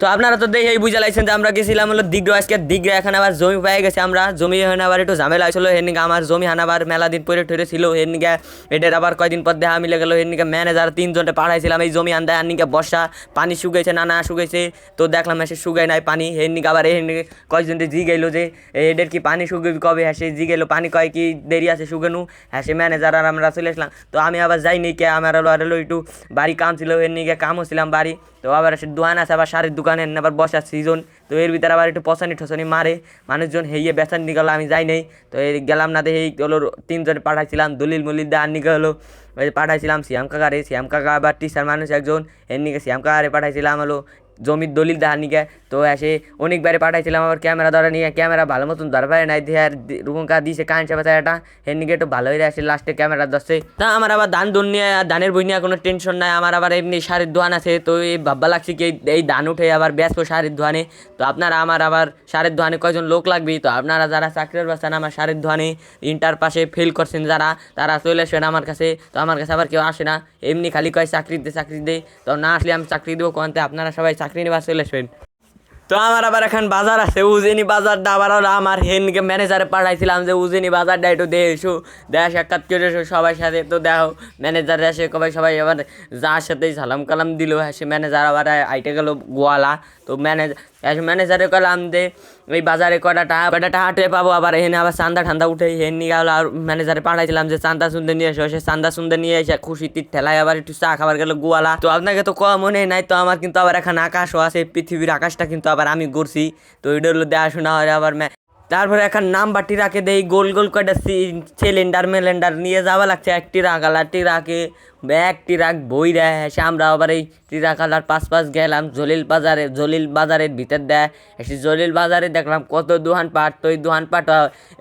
তো আপনারা তো দেখেই বুঝে লাইছেন যে আমরা গেছিলাম হলো দিগ্র আজকে দিগ্র এখানে আবার জমি পেয়ে গেছে। আমরা জমি এখানে আবার একটু ঝামেলা হয়েছিল। এর নিকে আমার জমি হানাবার মেলা দিন পরে ঠরে ছিল এর নিকে এটার আবার কয়দিন পর দেখা মিলে গেল। এর নিকে ম্যানেজার তিনজনকে পাঠাইছিলাম। এই জমি আনতে আর নিকে বর্ষা, পানি শুকাইছে না না শুকাইছে। তো দেখলাম এসে শুকাই নাই পানি। এর নিকে আবার এর নিকে কয়েকজন জি গেলো যে এদের কি পানি শুকাবি কবে? হ্যাঁ সে জি গেলো পানি কয় কি দেরি আছে শুকানো? হ্যাঁ সে ম্যানেজার আর আমরা চলে আসলাম। তো আমি আবার যাইনি কে? আমার আর একটু বাড়ি কাম ছিল। এর নিকে কাম হচ্ছিলাম বাড়ি। তো আবার সে দোকান আছে, আবার সারের দোকানে আবার বসার সিজন তো এর ভিতরে আবার একটু পশানি ঠসানি মারে। মানুষজন হেয়ে বেচান গেলো আমি যাই নাই। তো এই গেলাম না দেখে হলো তিনজনে পাঠাইছিলাম, দলিল মলিল দা নিকে হলো। পাঠাইছিলাম, শ্যাম কাকারে। শ্যাম কাকা বা টিচার মানুষ একজন, এর নিকে শ্যাম কাকারে পাঠাইছিলাম হলো। জমির দলিল দেখার নিকে। তো এসে অনেকবারে পাঠাইছিলাম, আবার ক্যামেরা ধরা নিয়ে, ক্যামেরা ভালো মতন ধরা পারে নাই, দিয়ে আর রুমকা দিয়েছে কারেন্ট চাপা এটা। এর নিকে একটু ভালো হয়ে আসে লাস্টে ক্যামেরা ধরছে। তা আমার আবার ধান দুন নিয়ে ধানের বই নিয়ে কোনো টেনশন নাই, আমার আবার এমনি সারের দোয়ান আছে, তো এই ভাববা লাগছে কি এই- ধান উঠে আবার ব্যস্ত সারের দোয়ানে। তো আপনারা আমার আবার সারের দোয়ানে কয়জন লোক লাগবে? তো আপনারা যারা চাকরির বাচ্চান আমার সারের দোয়ানে ইন্টার পাশে ফেল করছেন যারা, তারা চলে আসবেন আমার কাছে। তো আমার কাছে আবার কেউ আসে না। এমনি খালি কয় চাকরি দে চাকরি দে। তো না আসলে আমি চাকরি দেবো কোনতে আপনারা সবাই চাকরি নেবার চলে আসবেন। তো আমার আবার এখন বাজার আছে, উজেনি বাজারটা আবার আমার হেনকে ম্যানেজারে পাঠাইছিলাম যে, উজেনি বাজারটা একটু দিয়ে এসো। দেখ সাক্ষাৎ করে এসো সবার সাথে, তো দেখো ম্যানেজার এসে কবাই সবাই আবার যার সাথে সালাম কালাম দিল। সে ম্যানেজার আবার আইটে গেল গোয়ালা। তো ম্যানেজার এসে ম্যানেজারে কলাম যে ওই বাজারে কটা টাকা কটা হাটে পাবো আবার, এখানে আবার চান্দা ঠান্ডা উঠে হেন নিয়ে গেল আর ম্যানেজারে পাঠাইছিলাম যে চান্দা সুন্দর নিয়ে এসো, সে চান্দা সুন্দর নিয়ে এসে খুশি তীর ঠেলায় আবার একটু চা খাবার গেল গোয়ালা। তো আপনাকে তো কম মনে নাই, তো আমার কিন্তু আবার এখন আকাশও আছে পৃথিবীর আকাশটা কিন্তু আবার আমি ঘুরছি, তো ওইটা হলো দেখাশোনা হয় আবার তারপরে এখন নাম্বারটি রাখে দেই, গোল গোল কয়টা সিলিন্ডার মেলেন্ডার নিয়ে যাওয়া লাগছে। একটি রাখালা রাখে একটি রাখ বই দেয়। এসে আমরা আবার এই টিরাকালার পাশ পাশ গেলাম জলিল বাজারে। জলিল বাজারের ভিতর দেয়। এসে জলিল বাজারে দেখলাম কত দোহান পাট, তো এই দোহান পাট,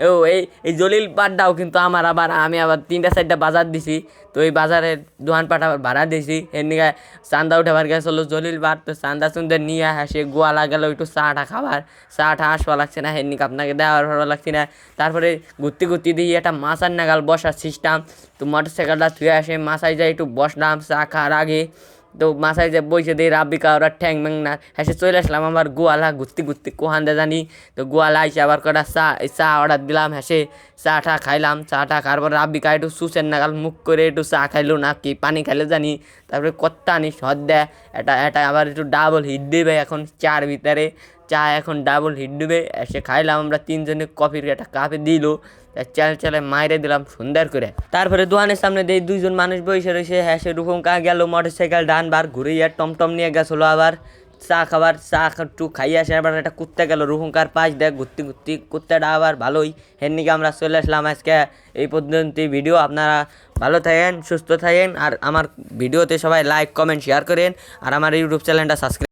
ও, এই এই জলিল পাটটাও কিন্তু আমার আবার, আমি আবার তিনটা চারটা বাজার দিছি। তো এই বাজারের দোহান পাট আবার ভাড়া দিছি। নিয়ে চান্দা উঠাবার গেছিল জলিল পাট তো চান্দা সুন্দর নিয়ে আসে গোয়ালা গেল একটু চাটা খাবার চাটা আসবা লাগছে না হের নিকে আপনাকে দেওয়ার ভালো লাগছে না। তারপরে ঘুরতে ঘুরতে দিয়ে একটা মাছার নাগাল বসার সিস্টেম তো মোটর সাইকেলটা থুয়ে আসে মাছায় যাই একটু বসলাম, চা খাওয়ার আগে। তো মাথায় যে বইছে দিই রাব্বিকা ওরা ঠ্যাং ম্যাং না। হ্যাঁ চলে আসলাম আমার গোয়ালা ঘুরতে ঘুরতে, কোহান দে জানি। তো গোয়ালা আইসে আবার কটা চা চা অর্ডার দিলাম হ্যাঁ চা টা খাইলাম। চা টা খাওয়ার পর রাব্বিকা একটু সুসের নাগাল মুখ করে একটু চা খাইলো না কি, পানি খাইলে জানি। তারপরে কত্তা আনি সদ দেয় এটা এটা আবার একটু ডাবল হিট দেবে এখন চার ভিতরে। চা এখন ডাবল হিট ডুবে এসে খাইলাম আমরা তিনজনে কফির একটা কাপে দিল। চাল চালে মাইরে দিলাম সুন্দর করে। তারপরে দোকানের সামনে দিয়ে দুইজন মানুষ বসে রয়েছে হ্যাঁ সে রকম কা গেল মোটর সাইকেল ডান বার ঘুরে আর টমটম নিয়ে গেছিল আবার। চা খাবার, চা একটু খাইয়ে আসে আবার একটা কুত্তা গেল রুহুঙ্কার পাশ দেখ ঘুরতে ঘুরতে কুত্তাটা আবার ভালোই। এর নিকে আমরা চলে আসলাম আজকে। এই পর্যন্ত ভিডিও আপনারা ভালো থাকেন, সুস্থ থাকেন। আর আমার ভিডিওতে সবাই লাইক কমেন্ট শেয়ার করেন। আর আমার ইউটিউব চ্যানেলটা সাবস্ক্রাইব